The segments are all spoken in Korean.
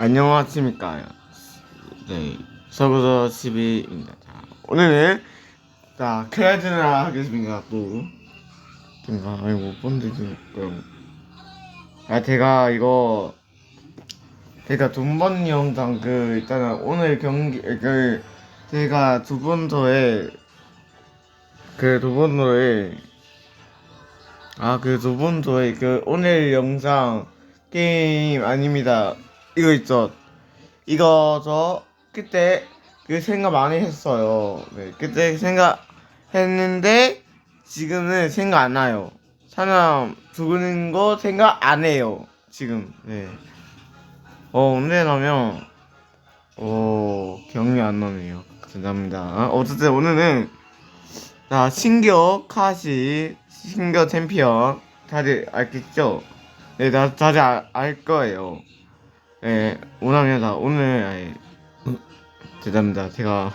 안녕하십니까. 네, 서구서 12입니다. 자, 오늘은, 자, 크레드나 하겠습니다, 또. 제가, 아이고, 못 본데, 지금. 아, 제가 이거, 제가 돈 버는 영상, 그, 있잖아, 오늘 경기, 그, 제가 두 번도에, 그 두 번도에, 아, 그 두 번도에, 그, 오늘 영상, 게임 아닙니다. 이거 있죠. 이거 저 그때 그 생각 많이 했어요. 네, 그때 생각했는데 지금은 생각 안 나요. 사람 죽는 거 생각 안 해요. 지금. 네. 어 언제 나면 어 기억이 안 나네요. 죄송합니다. 어쨌든 오늘은 자 신규 카시 신규 챔피언 다들 알겠죠? 네, 다, 다들 알, 알 거예요. 예, 오남이다. 오늘, 아예, 음, 죄송합니다. 제가,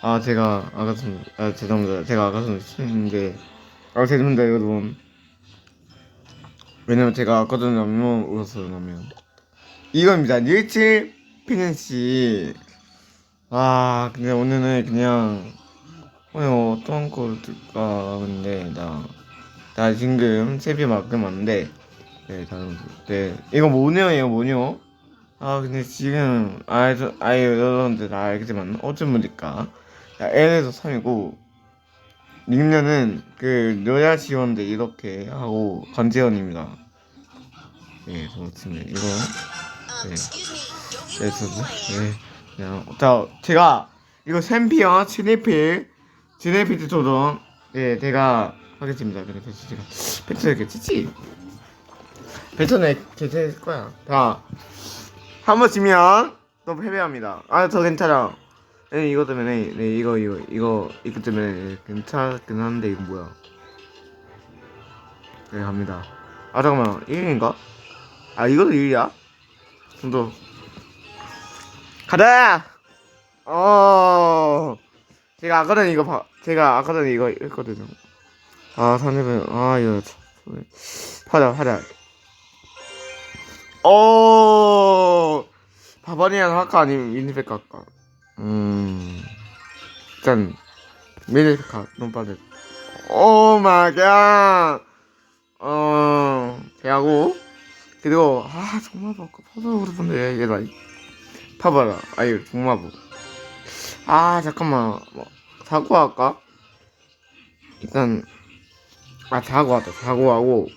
아, 제가, 좀, 아, 죄송합니다. 제가 아까 좀 했는데, 아, 죄송합니다, 여러분. 왜냐면 제가 아까 전에 안무 울었어요, 라면. 이겁니다. 17 피넨씨. 아, 근데 오늘은 그냥, 오늘 어떤 걸 들까, 근데, 나, 나 지금 세비 만큼 왔는데, 네, 다른 네, 이거 뭐냐, 이거 뭐냐? 아, 근데 지금 아예 아예 여러분들 다 알겠지만 분일까? 자, L에서 3이고 닉네는 그 여자 지원대 이렇게 하고 권재현입니다. 네, 그렇습니다. 이거 네, 네, 저도 네, 그냥 자, 제가 이거 샘피어 지네필 지네필 조던 네, 제가 하겠습니다. 그래서 제가 펜트 이렇게 치지. 벤처네 괜찮을 거야. 자, 한 번 지면 또 패배합니다. 아, 저 괜찮아. 네, 이거 때문에, 네, 이거, 이거, 이거, 이거 때문에 네, 괜찮긴 한데, 이거 뭐야. 네, 갑니다. 아, 잠깐만, 1인가? 아, 이것도 1이야? 좀 더. 가자! 어, 제가 아까 전에 이거 봐, 제가 아까 전에 이거 했거든요. 아, 선생님, 아, 이거, 참, 하자, 하자. 오 바바리안 할까 아니면 미니백 할까? 음. 일단 미니백 하 너무 빠르 오 마이 갓 어 대하고 그리고 아 정말 바꿔 파도 그러던데 얘가 파봐라 아유 정마부. 아 잠깐만 뭐 사고 할까? 일단 아 사고 하자 사고 하고.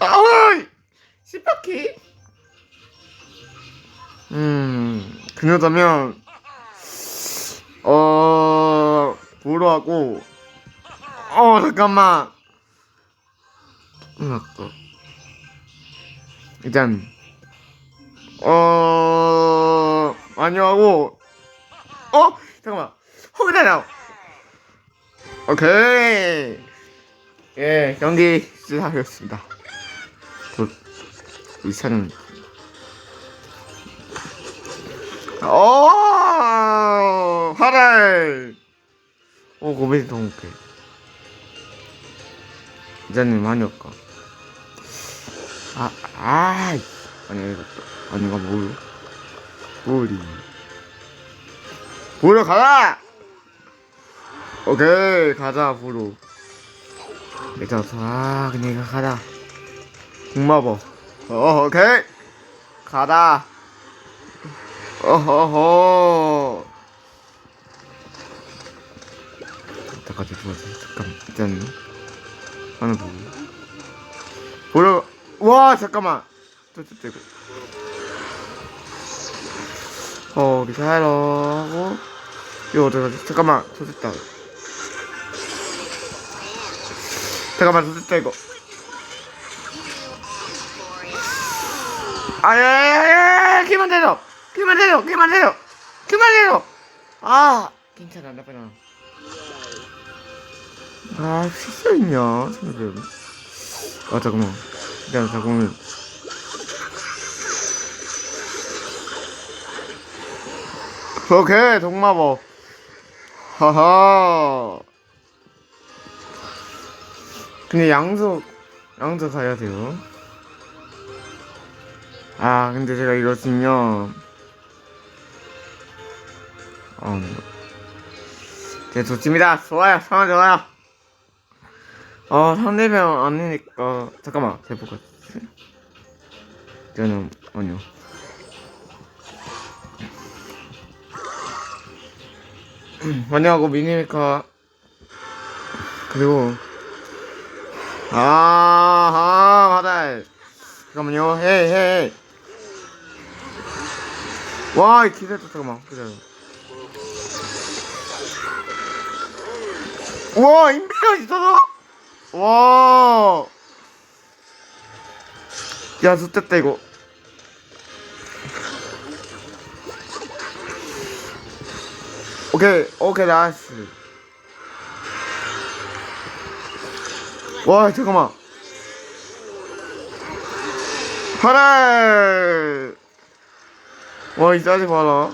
아이! 십바퀴? 음, 그녀다면, 어, 보러하고, 어, 잠깐만. 음, 아까. 일단, 어, 많이 하고, 어? 잠깐만. 허기다냐 오케이. 예, 경기 시작하겠습니다. 곧. 이 차는 어 화랄 오 고베이 동패 이자님 많이 올까 아, 아, 아니, 이거, 아니, 이거 뭘, 뭐리. 보러 가라! 오케이, 가자, 보러. 일단, 아, 그냥 가자. 공마버. 어, 오케이. 가다. 어허허. 이따까지 들어왔어. 잠깐, 일단, 하나 보고. 보러, 와, 잠깐만. 또, 또, 또, 이거. 어, 미사일러 하고. 이거 어떡하지? 잠깐만, 저 됐다. 잠깐만, 저 됐다, 이거. 아야야야 그만 내려 그만 내려 그만 내려 그만 내려 아 괜찮아 나쁘나 아 실수했냐 생각해 아 잠깐만. 일단 잠깐만. 오케이 동마법 하하. 근데 양석 양석 가야 돼요. 아 근데 제가 이거 지면 어 네, 좋습니다. 좋아요. 상황 좋아요. 어 상대방 아니니까. 잠깐만. 대포가 저는 아니요. 환영하고 미니메카. 그리고 아아 바달 잠깐만요. 헤이 헤이 와 기다려 잠깐만. 기다려 와 인비가 있어서 와. 야, 좋됐다, 이거. 오케이, 오케이, 나이스. 와, 잠깐만. 하라! 와, 이 짜증 봐라.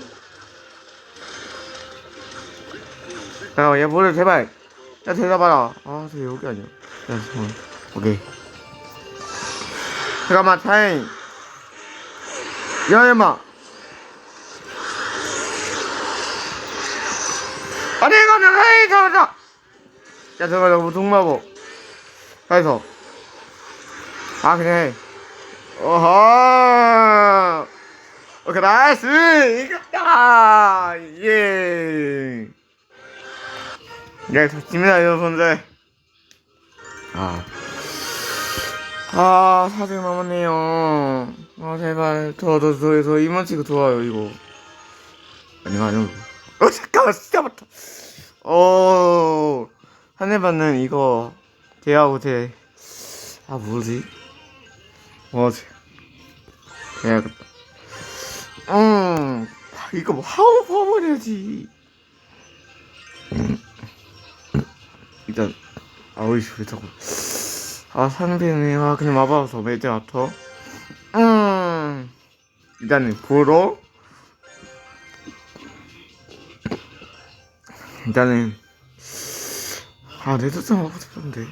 야, 얘 뭐래, 제발. 야, 대답하라. 아, 저 여기 아니야. 야, 잠깐만. 오케이. 잠깐만, 타임. 야, 임마. 아니, 이거 해, 잡았다. 야, 잠깐만, 나 동마보. 가서. 아, 해. 어허. 오케이, 나이스! 이겼다! 예. 네, 좋습니다, 여러분들. 아. 아, 사진 남았네요. 아, 제발. 저, 저, 저, 저, 이만 치고 좋아요, 이거. 아니, 아니요. 어, 잠깐만, 진짜 맞다. 어, 한해반은 이거, 대하고 대. 아, 뭐지? 뭐지? 대야겠다. 음, 이거 뭐, 하우 퍼버려야지. 일단 아우이씨 왜 자꾸. 아 상대는 아 그냥 와봐서 매제 아터 음. 일단은 보러 일단은 아 레드선 하고 싶은데.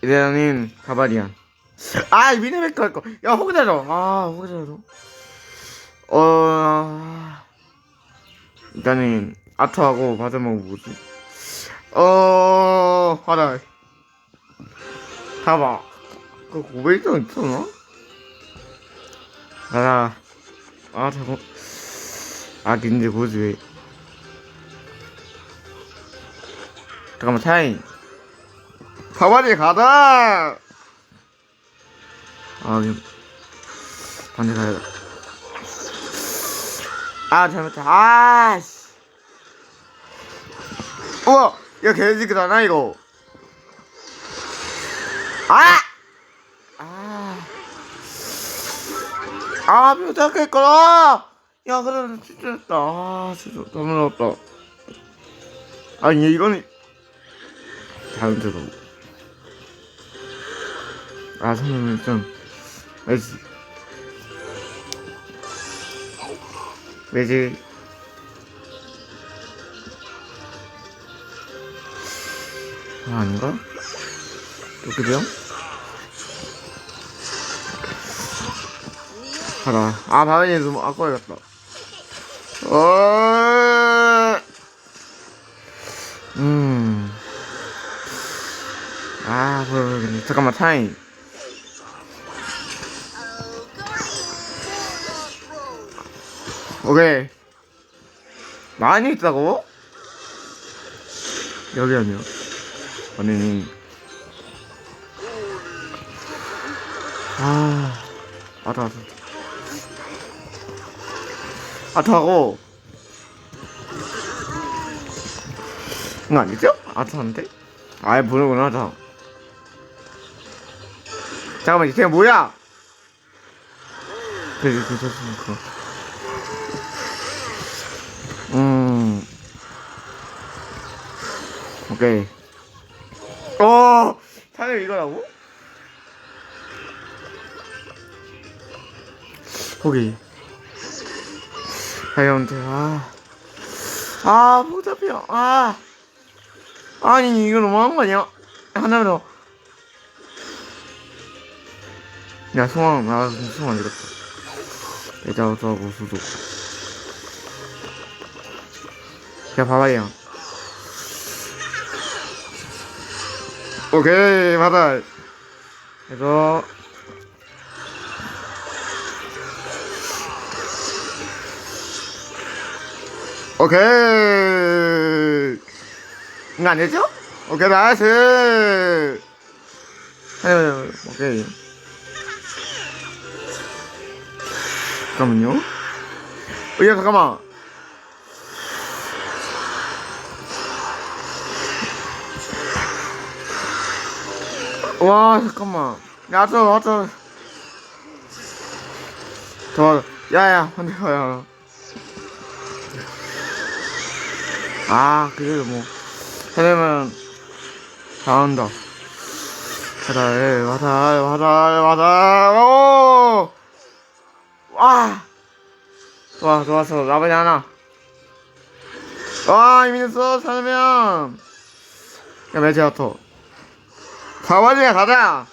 일단은 가바리안. 아 미네메카 할거. 야 호그자로. 아 호그자로. 어 일단은 아트하고 마지막은 뭐지 어, 하나. 봐봐. 그 고백장 있잖아? 하나. 아, 저거. 아, 근데 뭐지, 왜. 잠깐만, 타임. 가만히 가자! 아, 그냥. 반대 가야 돼. 아, 잘못했다. 아, 씨. 우와! 야, 개새끼잖아, 이거. 아! 아. 아, 묘작할 거라! 야, 그래, 진짜 했다. 아, 진짜 너무 나왔다. 아니, 이거는. 다음 주로. 아, 선생님, 좀. 매지. 매지. 아, 아닌가? 도끼병? 하나. 아, 바람이 좀 아까워야겠다. 어, 음. 아, 모르겠네. 잠깐만, 타임. 오케이. 많이 있다고? 여기 아니야. 아니. 아, 아타, 아타. 아타하고. 이거 아니죠? 아타인데? 아예 보는구나, 아타. 잠깐만, 이게 뭐야? 그래, 그, 그, 그, 그. 음. 오케이. 어, 사실 이거라고? 포기. 하이언트, 아. 아, 복잡해요. 아. 아니, 이거 너무한 거 아니야? 하나 더. 야, 송황, 아, 송황 이겼다. 배자우스하고 수도. 자, 봐봐요. 오케이, 받아. 그래서, 오케이. 이거 안 되죠? 오케이, 나이스. 오케이. 잠깐만요. 어, 야, 잠깐만. 와, 잠깐만. 야, 저, 저. 저, 야, 야, 안 돼, 야. 아, 그래도 뭐. 해내면, 잘한다. 가다, 예, 와다, 와다, 와다, 오! 와! 좋아, 좋았어. 나머지 하나. 와, 됐어, 사면. 야, 매지아토. 가와지야, 가자!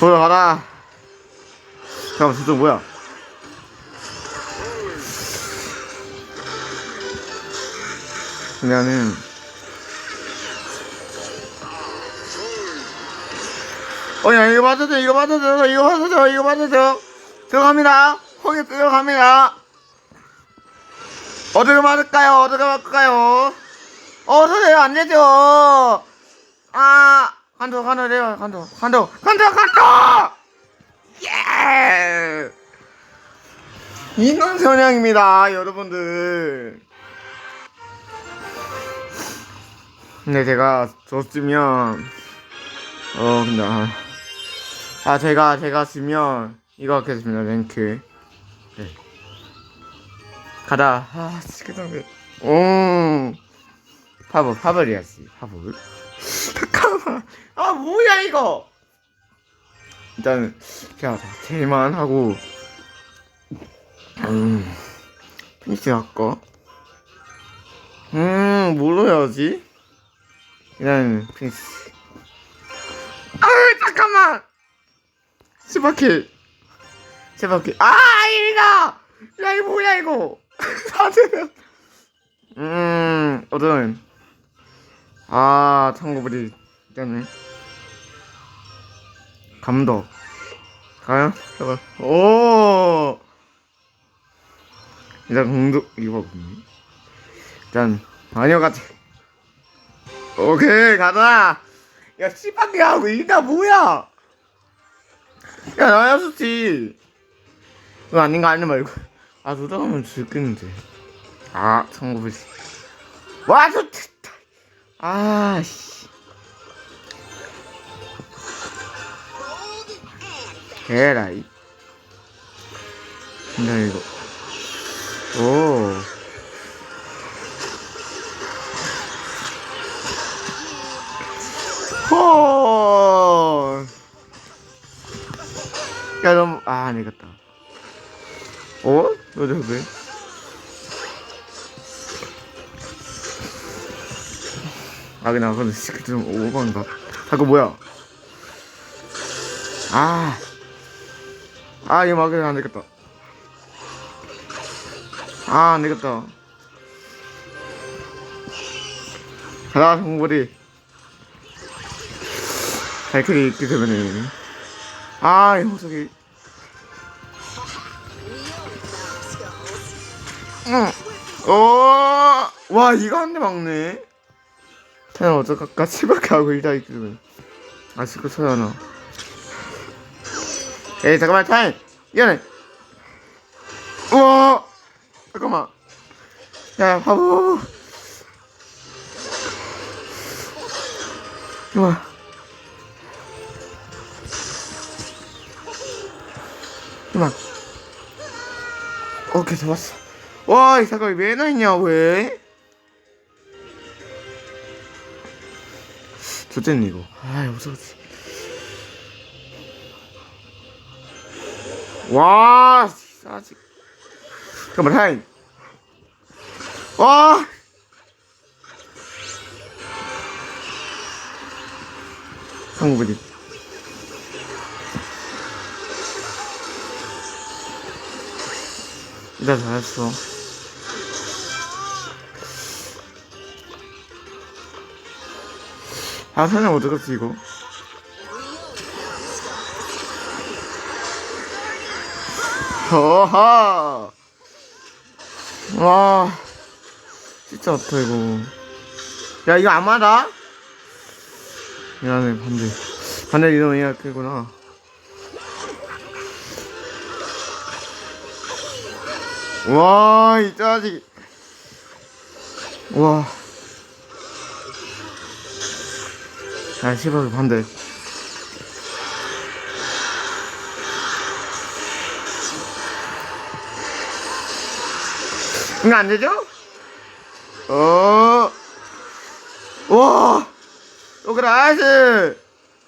돌아가라. 잠깐만, 저쪽 뭐야? 나는 어, 야, 이거 맞아줘, 이거 맞아줘, 이거 맞아줘, 이거 맞아줘. 들어갑니다. 거기 들어갑니다. 어디로 맞을까요? 어디로 맞을까요? 어디로 안 되죠? 아, 간도, 간도, 내요, 간도, 간도, 간도, 간도! 예! 인간선양입니다, 여러분들. 근데 제가 졌으면, 어, 근데, 아, 아, 제가, 제가 지면, 이거 하겠습니다, 랭크. 네. 가다, 아, 시끄러워. 오, 파벌, 파벌이야지, 파벌. 잠깐만, 아, 뭐야, 이거! 일단, 제가 제일만 하고, 음, 피니시 할까? 음, 뭘로 해야지? 일단, 피니시. 아, 잠깐만! 스바킬. 스바킬. 아, 이거! 야, 이거 뭐야, 이거! 사제면. 음, 어떤. 아, 참고부리. 일단은. 감독. 가요? 잠깐. 오! 일단 공도, 이거? 일단, 마녀같이. 오케이, 가자! 야, 씨발게 하고 이가 뭐야? 야, 나야 좋지. 그거 아닌 거 아니 말고. 아, 도당하면 죽겠는데. 아, 참고부리. 와, 좋겠다. 아, 씨. 에라이. 근데 이거. 오. 헐. 야, 너무, 아, 안 되겠다. 어? 너 저기? 아, 그냥, 근데 시크 좀 오버인가? 자꾸 뭐야? 아. 아, 이거 막으면 안 되겠다. 아, 안 되겠다. 가라, 정보리. 발크리 있기 때문에. 아, 이 호석이. 응. 오, 와, 이거 한 대 막네. 태양 어떡할까? 치밖에 하고 일다 있기 때문에. 아, 시끄 쳐야나. 에이, 잠깐만, 타임! 미안해. 우와! 잠깐만. 야, 바보. 우와. 그만. 오케이, 잡았어. 와, 이 사람이 왜 나있냐, 왜? 둘째는 이거. 아 무서웠어. 와 아직. 잠깐만 하인. 와. 한국분이 일단 잘했어. 아, 어디 갔지, 이거? 어하! 와, 진짜 어터 이거. 야, 이거 안 맞아? 미안해, 반대. 반대 이동 해야 되구나. 와, 이 짜식. 와. 야, 시발 반대. 이거 안 되죠? 어. 와. 요그라 아이스.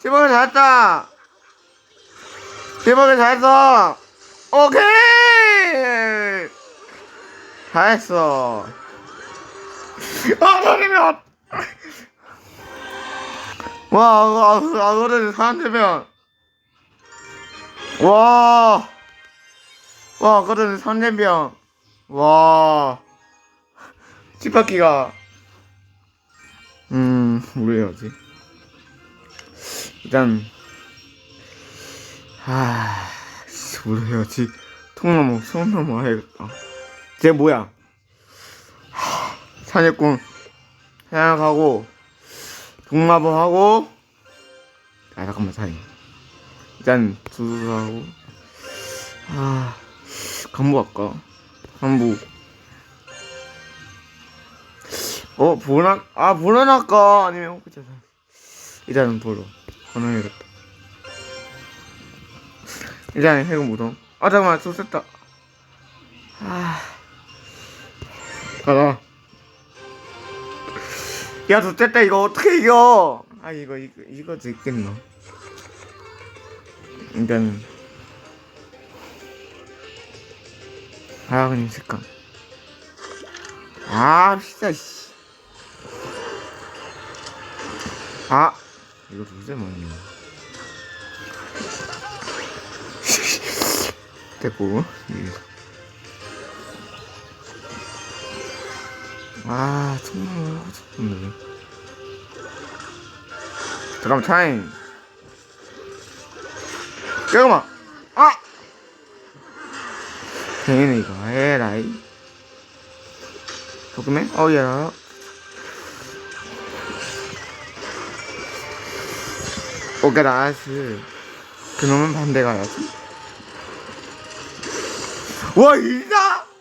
시발을 잘했다. 시발을 잘했어. 오케이. 잘했어. 아, 너리면. 와, 아, 아, 그래, 사한테면. 와. 와, 그래, 선제병. 와. 찌바퀴가. 음, 뭘 해야지? 일단. 아, 씨, 뭘 해야지? 통나무, 통나무 해야겠다. 쟤 뭐야? 하, 사냥꾼. 사냥하고. 동마법 하고. 아, 잠깐만, 사냥. 일단, 두두하고. 아, 간부 할까? 간부. 어, 보라, 아, 보라 할까? 아니면, 그쵸, 일단은 보러. 번호해야겠다. 일단은 해금 무덤. 아, 잠깐만, 저 셌다. 아. 가라. 야, 저 셌다, 이거 어떻게 이겨? 아, 이거, 이거, 이거 있겠나? 일단은. 아, 그냥 색감. 아, 진짜, 씨. 아, 이거 도대체 뭐냐. 됐고, 아, 정말 하고 싶은데. 잠깐만, 타임. 잠깐만. 아! 괜히 이거 해라이. 조금해? 어야. 오케라스. 그놈은 반대 가야지. 와, 이다!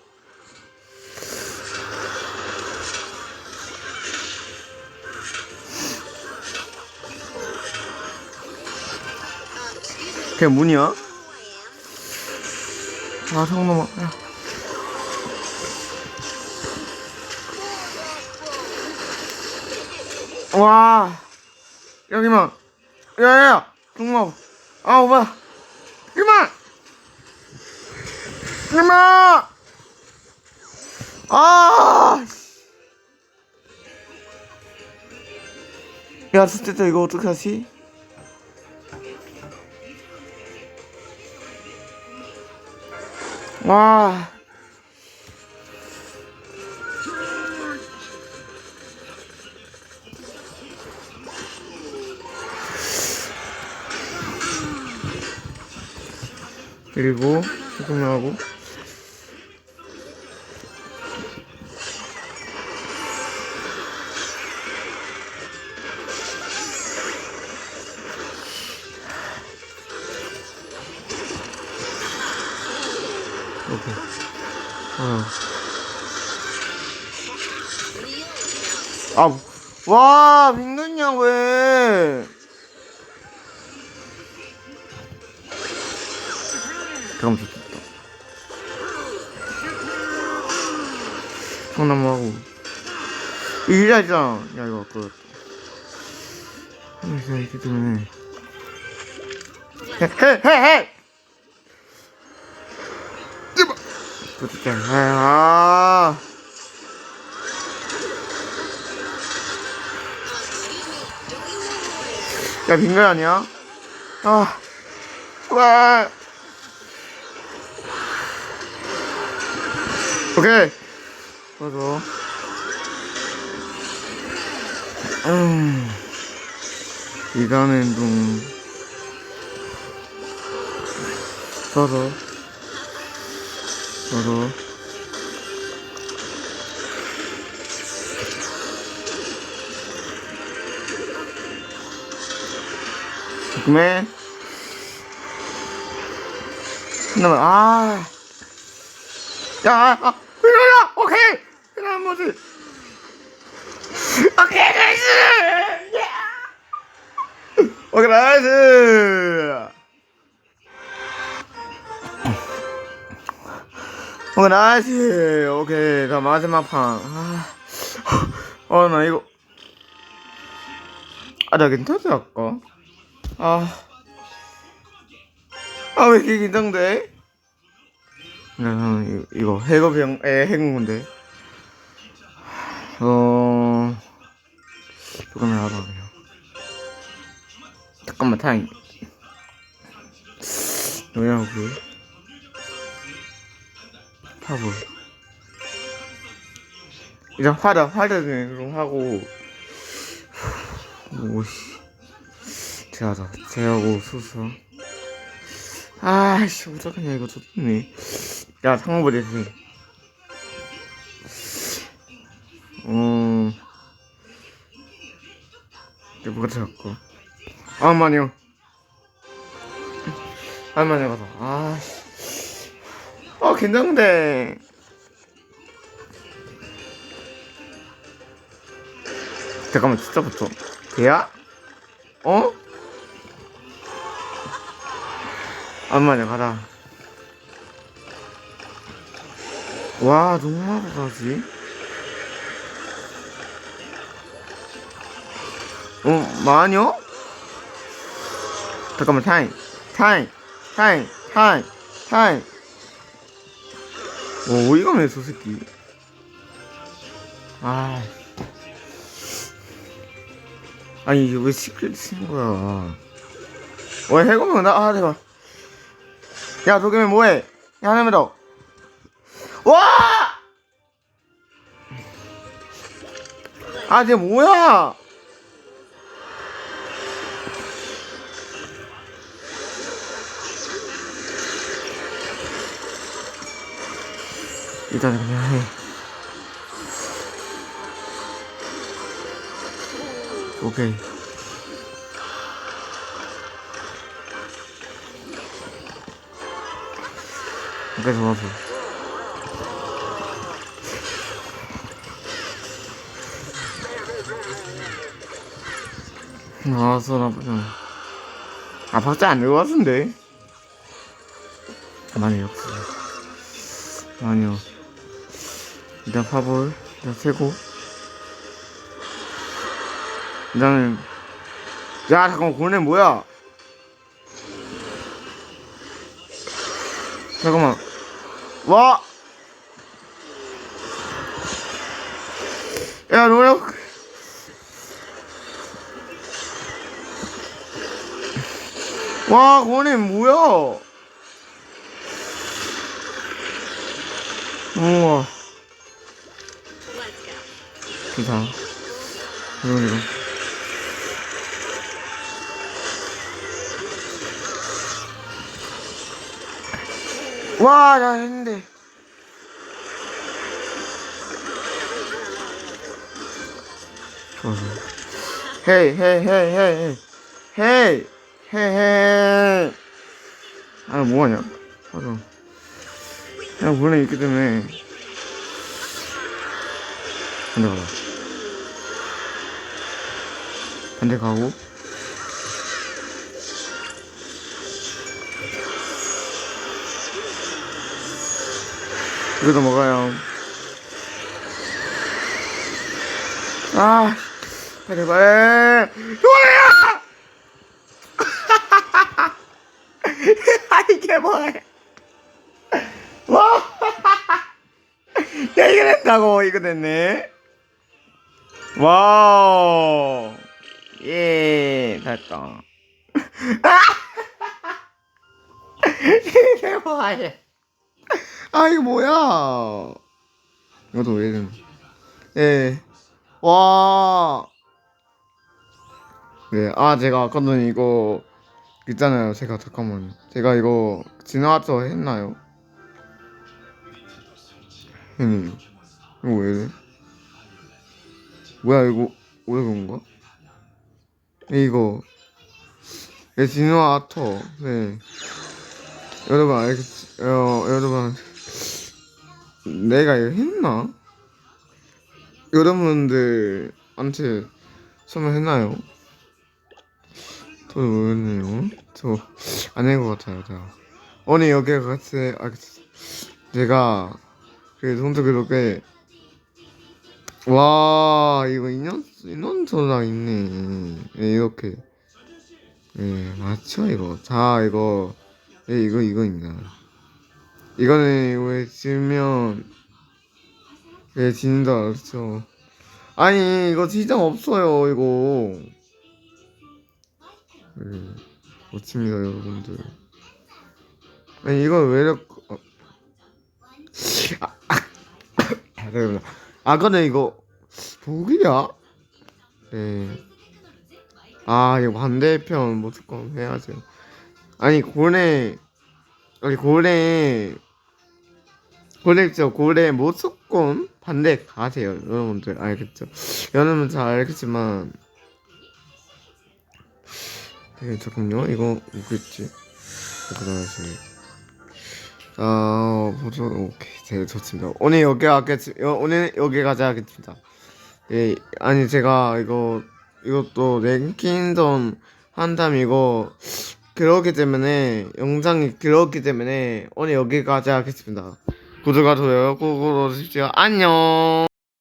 그게 문이야? 아, 성놈아. 야. 와, 여기만. 야, 야, 야, 동마. 아, 오빠. 그만! 그만! 아! 씨. 야, 진짜 이거 어떡하지? 와. 그리고 조금하고 오케 와, 민근이야, 왜? 그럼 좋겠다. 이거 있잖아. 야, 이거 그. 하면서 이렇게 되면. 헤, 헤, 헤, 헤! 이봐! 좋겠다. 아. 야, 빈거 아니야? 아. 와. 오케이. 맞아. 음. 이단은 좀 서로 서로 그러면 그러면 아 야, 아, 아, 일어나! 오케이! 일어나, 뭐지? 오케이, 나이스! 예! 오케이, 나이스! 오케이, 나이스! 오케이, 자, 마지막 판. 아, 어, 나 이거. 아, 나 괜찮지, 아까? 아. 아, 왜 이렇게 긴장돼? 나는 이거 해거병 에 해군인데. 어 조금만 하다 그냥 잠깐만 타임. 뭐냐고 파볼 일단 화다 화다는 좀 하고. 오씨 제하다 제하고 수수. 아씨 어떡하냐 이거 좋네. 야 상호보대 해 어... 이거 뭐가 들었고 아만요 아만요 가서 아씨. 아 긴장돼. 잠깐만 진짜 붙여 걔야? 어? 안마냐 가라. 와 너무 하고 가지. 어 마녀? 잠깐만 타임. 타임. 타임. 타임. 타임. 오 어이가 없네 저 새끼. 아 아니 이게 왜 시크릿 쓰는 거야? 왜 해고면 나 아 대박 야 도겸이 뭐해 야 하나만 더 와! 아, 쟤 뭐야? 일단 그냥 해. 오케이. 오케이, 좋았어. 나왔어 나 보자 아 박자 안 들고 같은데. 많이 없어. 아니요 일단 파볼 일단 세고. 일단은 야 잠깐만 고네 뭐야 와! 야 노력 와, 고네 뭐야? 우와. 좋다. 이거 이거. 와, 나 했는데. 좋아, 좋아. 헤이, 헤이, 헤이, 헤이, 헤이. 헤헤 아 뭐하냐 맞아 그냥 원래 있기 때문에 반대 가자 반대 가고 이거도 먹어요. 아 빨리 빨리 노래야 아 이게 뭐야 와! 야 이거 됐다고 이거 됐네. 와우. 예 됐다. 이게 뭐야 아 이거 뭐야 이것도 왜 이러는 예. 와. 네, 아, 제가 아까 전에 이거 있잖아요. 제가 잠깐만요. 제가 이거 지나쳐 했나요? 했네요. 이거 왜 이래? 뭐야, 이거, 왜 그런 거야? 이거, 예, 진화터, 네. 여러분, 알겠, 어, 여러분, 내가 이거 했나? 여러분들한테 설명했나요? 저도 모르겠네요. 저 아닌 것 같아요. 자, 오늘 여기 같이 아, 제가 그 손도 그렇게 와 이거 인연 인원서랑 있네. 네, 이렇게 네 맞죠 이거. 자 이거 네 이거 이거입니다. 이거는 왜 지면 예 진다 그렇죠. 아니 이거 시장 없어요 이거. 네, 멋집니다 여러분들. 아니 이거 왜 이렇게 어. 아, 아, 네, 아 근데 이거 독이야? 네. 아 이거 반대편 무조건 해야죠. 아니 고래 아니 고래 고래죠 고래 무조건 반대 가세요 여러분들 알겠죠? 여러분 잘 알겠지만 네, 잠깐요. 이거 뭐겠지? 그다시 아, 보조 오케이. 네, 좋습니다. 오늘 여기 하겠지. 어, 오늘 여기 가자 하겠습니다. 예, 아니 제가 이거 이것도 랭킹전 한다음 이거 그렇기 때문에 영상이 그렇기 때문에 오늘 여기까지 하겠습니다. 구독과 좋아요 꾹 눌러주십시오. 안녕.